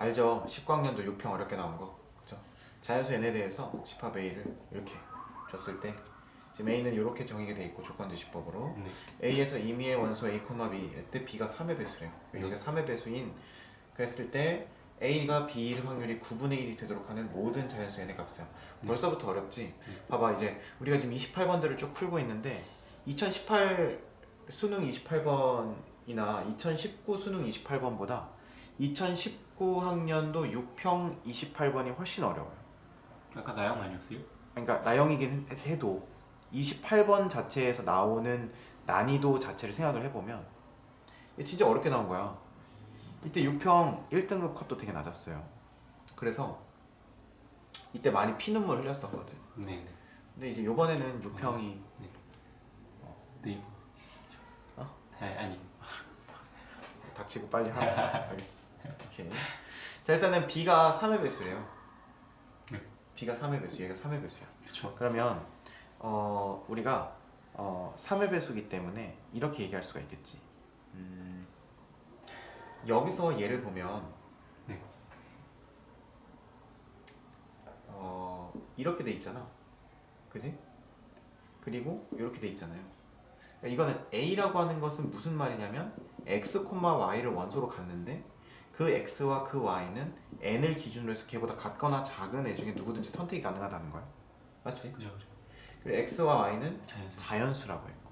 알죠? 19학년도 6평 어렵게 나온 거. 그죠? 자연수 n에 대해서 집합 a를 이렇게 줬을 때 지금 a는 이렇게 정의가 돼 있고 조건대시법으로 네. a에서 임의의 원소 a, b 때 b가 3의 배수래요. 여기가 3의 배수인 그랬을 때 a가 b일 확률이 9분의 1이 되도록 하는 모든 자연수 n의 값이야. 벌써부터 어렵지? 봐봐 이제 우리가 지금 28번들을 쭉 풀고 있는데 2018 수능 28번이나 2019 수능 28번보다 2019학년도 6평 28번이 훨씬 어려워요. 아까 나영 아니었어요? 그러니까 나영이긴 해- 해도 28번 자체에서 나오는 난이도 자체를 생각을 해보면 이게 진짜 어렵게 나온 거야. 이때 6평 1등급 컷도 되게 낮았어요. 그래서 이때 많이 피눈물 흘렸었거든. 네 네. 근데 이제 요번에는 6평이 네. 어? 아, 아니. 닥치고 빨리 하고 알겠어. 오케이. 자 일단은 B가 3의 배수래요. 네. B가 3의 배수, 얘가 3의 배수야. 그쵸. 그러면 어 우리가 어 3의 배수기 때문에 이렇게 얘기할 수가 있겠지. 음, 여기서 예를 보면 네. 어 이렇게 돼 있잖아. 그지? 그리고 이렇게 돼 있잖아요. 그러니까 이거는 A라고 하는 것은 무슨 말이냐면 x, y를 원소로 갖는데 그 x와 그 y는 n을 기준으로 해서 걔보다 같거나 작은 애 중에 누구든지 선택이 가능하다는 거야. 맞지? 그죠 그죠. 그리고 x와 y는 자연수. 자연수라고 했고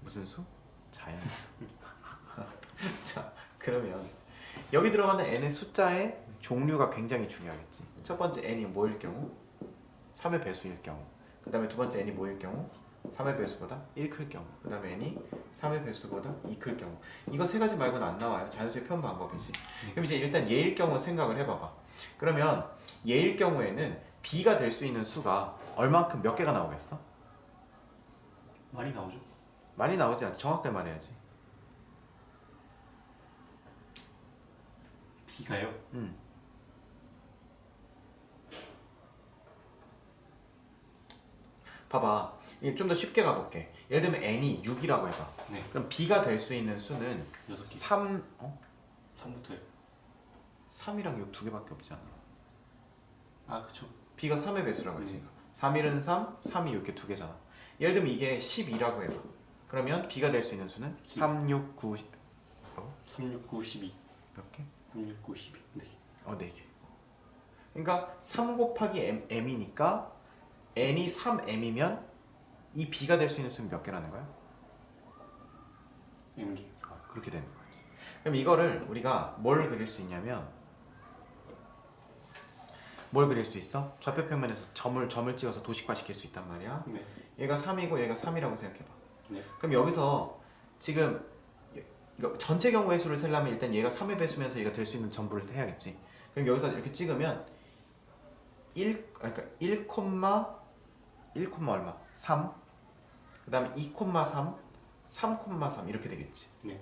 무슨 수? 자연수. 자 그러면 여기 들어가는 n의 숫자의 종류가 굉장히 중요하겠지. 첫 번째 n이 뭐일 경우 3의 배수일 경우. 그 다음에 두 번째 n이 뭐일 경우 3의 배수보다 1클 경우. 그 다음에 n이 3의 배수보다 2클 경우. 이거 세 가지 말고는 안 나와요. 자연수의 표현 방법이지. 그럼 이제 일단 얘일 경우 생각을 해봐봐. 그러면 얘일 경우에는 b가 될 수 있는 수가 얼만큼 몇 개가 나오겠어? 많이 나오죠? 많이 나오지 않지. 정확하게 말해야지. B가요? 음. 봐봐. 이게 좀더 쉽게 가볼게. 예를 들면 n이 6이라고 해봐. 네. 그럼 b가 될 수 있는 수는 여섯 개. 3, 어? 3부터요. 3이랑 6 두 개밖에 없지 않아. 아 그쵸. b가 3의 배수라고 했으니까. 3, 1은 3, 3이 이렇게 두 개잖아. 예를 들면 이게 12라고 해봐. 그러면 b가 될 수 있는 수는 3, 6, 9, 10. 어? 3, 6, 9, 12. 몇 개? 3, 6, 9, 12. 네. 어, 4개. 그러니까 3 곱하기 m, m이니까 n이 3m이면 이 b가 될 수 있는 수는 몇 개라는 거야? M개. 어, 그렇게 되는 거지. 그럼 이거를 우리가 뭘 그릴 수 있냐면 뭘 그릴 수 있어? 좌표 평면에서 점을 점을 찍어서 도식화 시킬 수 있단 말이야. 네. 얘가 3이고 얘가 3이라고 생각해 봐. 네. 그럼 여기서 지금 전체 경우의 수를 세려면 일단 얘가 3의 배수면서 얘가 될 수 있는 전부를 해야겠지. 그럼 여기서 이렇게 찍으면 1 그러니까 1, 1, 얼마? 3. 그 다음에 2, 3, 3, 3 이렇게 되겠지. 네.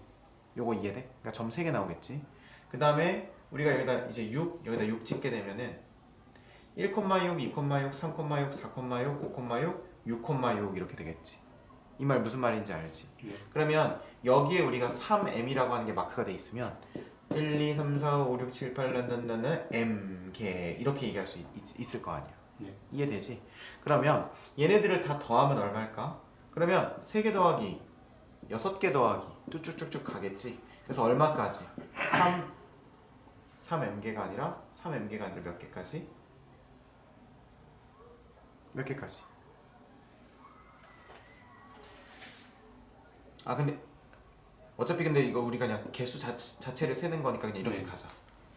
요거 이해돼? 그러니까 점 3개 나오겠지. 그 다음에 우리가 여기다 이제 6 여기다 6 찍게 되면은 1, 6, 2, 6, 3, 6, 4, 5, 6, 6 이렇게 되겠지. 이 말 무슨 말인지 알지? 네. 그러면 여기에 우리가 3m이라고 하는 게 마크가 돼 있으면 1, 2, 3, 4, 5, 6, 7, 8, 란단단단 m 개 이렇게 얘기할 수 있, 있을 거 아니야. 네. 이해되지? 그러면 얘네들을 다 더하면 얼마일까? 그러면 3개 더하기 6개 더하기 뚝쭉쭉쭉 가겠지? 그래서 얼마까지? 3 3m개가 아니라 3m개가 아니라 몇 개까지? 몇 개까지? 아 근데 어차피 근데 이거 우리가 그냥 개수 자, 자체를 세는 거니까 그냥 이렇게 네. 가자.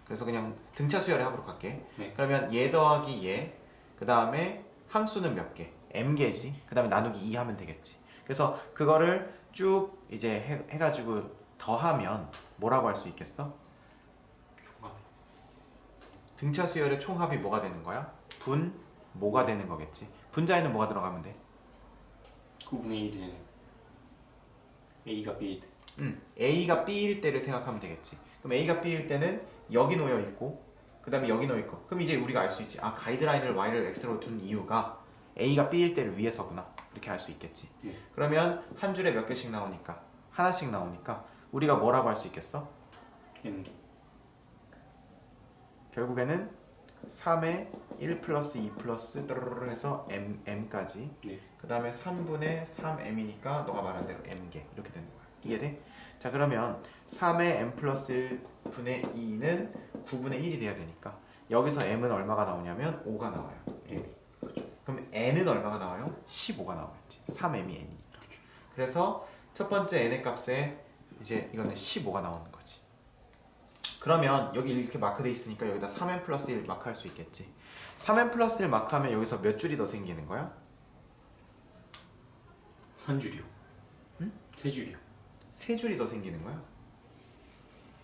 그래서 그냥 등차 수열의 합으로 갈게. 네. 그러면 얘 더하기 얘, 그 다음에 항수는 몇 개? m 개지. 그 다음에 나누기 2 하면 되겠지. 그래서 그거를 쭉 이제 해, 해가지고 더하면 뭐라고 할 수 있겠어? 총합. 등차 수열의 총합이 뭐가 되는 거야? 분 뭐가 되는 거겠지. 분자에는 뭐가 들어가면 돼? 9분의 1이 되는 A가 B일 때. 음, A가 B일 때를 생각하면 되겠지. 그럼 A가 B일 때는 여기 놓여 있고, 그 다음에 여기 놓여 있고. 그럼 이제 우리가 알 수 있지. 아, 가이드라인을 Y를 X로 둔 이유가 A가 B일 때를 위해서구나. 이렇게 알 수 있겠지. 네. 그러면 한 줄에 몇 개씩 나오니까? 하나씩 나오니까 우리가 뭐라고 할 수 있겠어? M개. 결국에는 3에 1 플러스 2 플러스 뚜루루루 해서 m m까지 네. 그 다음에 3분의 3m이니까 너가 말한 대로 m개 이렇게 되는 거야 이해돼? 자 그러면 3의 m 플러스 1분의 2는 9분의 1이 돼야 되니까 여기서 m은 얼마가 나오냐면 5가 나와요 m이 그럼 n은 얼마가 나와요? 15가 나오겠지 3m이 n이니까 그래서 첫 번째 n의 값에 이제 이거는 15가 나오는 거지 그러면 여기 이렇게 마크돼 있으니까 여기다 3n 플러스 1 마크할 수 있겠지 3n 플러스 1 마크하면 여기서 몇 줄이 더 생기는 거야? 한 줄이요. 응? 세 줄이요. 세 줄이 더 생기는 거야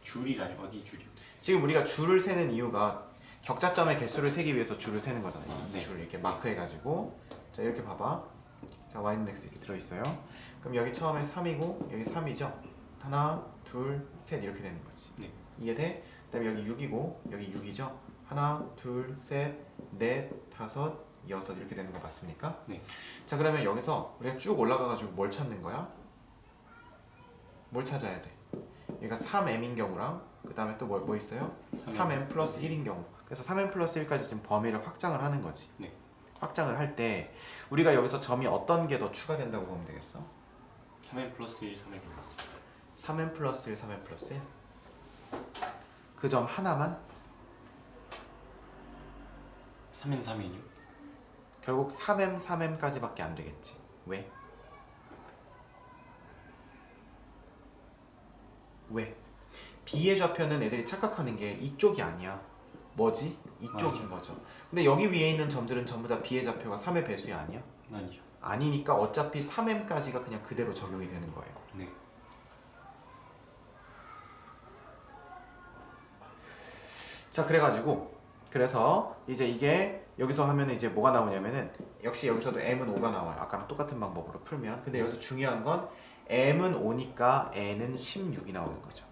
줄이라니 어디 줄이요? 지금 우리가 줄을 세는 이유가 격자점의 개수를 세기 위해서 줄을 세는 거잖아. 아, 이 네. 줄 이렇게 마크해가지고 자 이렇게 봐봐. 자 y는 x 이렇게 들어있어요. 그럼 여기 처음에 3이고 여기 3이죠. 하나, 둘, 셋 이렇게 되는 거지. 네. 이해돼? 그다음에 여기 6이고 여기 6이죠. 하나, 둘, 셋, 넷, 다섯, 여섯 이렇게 되는 거 맞습니까? 네. 자 그러면 여기서 우리가 쭉 올라가가지고 뭘 찾는 거야? 뭘 찾아야 돼? 얘가 3m인 경우랑 그 다음에 또 뭐 뭐 있어요? 3m 플러스 1인 경우 그래서 3m 플러스 1까지 지금 범위를 확장을 하는 거지 네. 확장을 할 때 우리가 여기서 점이 어떤 게 더 추가된다고 보면 되겠어? 3n 플러스 1, 3n 플러스 3m 플러스 1, 3m 플러스 1? 그 점 하나만? 3n 3n이요? 결국 3m, 3m까지밖에 안 되겠지 왜? 왜? B의 좌표는 애들이 착각하는 게 이쪽이 아니야 뭐지? 이쪽인 거죠 근데 여기 위에 있는 점들은 전부 다 B의 좌표가 3의 배수이 아니야? 아니죠. 아니니까 어차피 3m까지가 그냥 그대로 적용이 되는 거예요. 네. 자, 그래가지고 그래서 이제 이게 여기서 하면 이제 뭐가 나오냐면은 역시 여기서도 m은 5가 나와요. 아까랑 똑같은 방법으로 풀면. 근데 여기서 중요한 건 m은 5니까 n은 16이 나오는 거죠.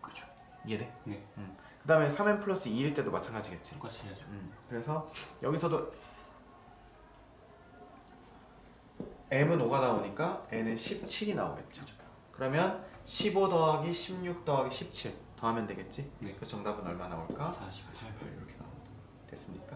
그죠? 이해돼? 네. 음. 그 다음에 3n 플러스 2일 때도 마찬가지겠지. 똑같이 해야죠. 음, 그래서 여기서도 m은 5가 나오니까 n은 17이 나오겠죠. 그러면 15 더하기 16 더하기 17 더하면 되겠지. 네. 그 정답은 얼마 나올까? 48. 48 이렇게 나옵니다. 됐습니까?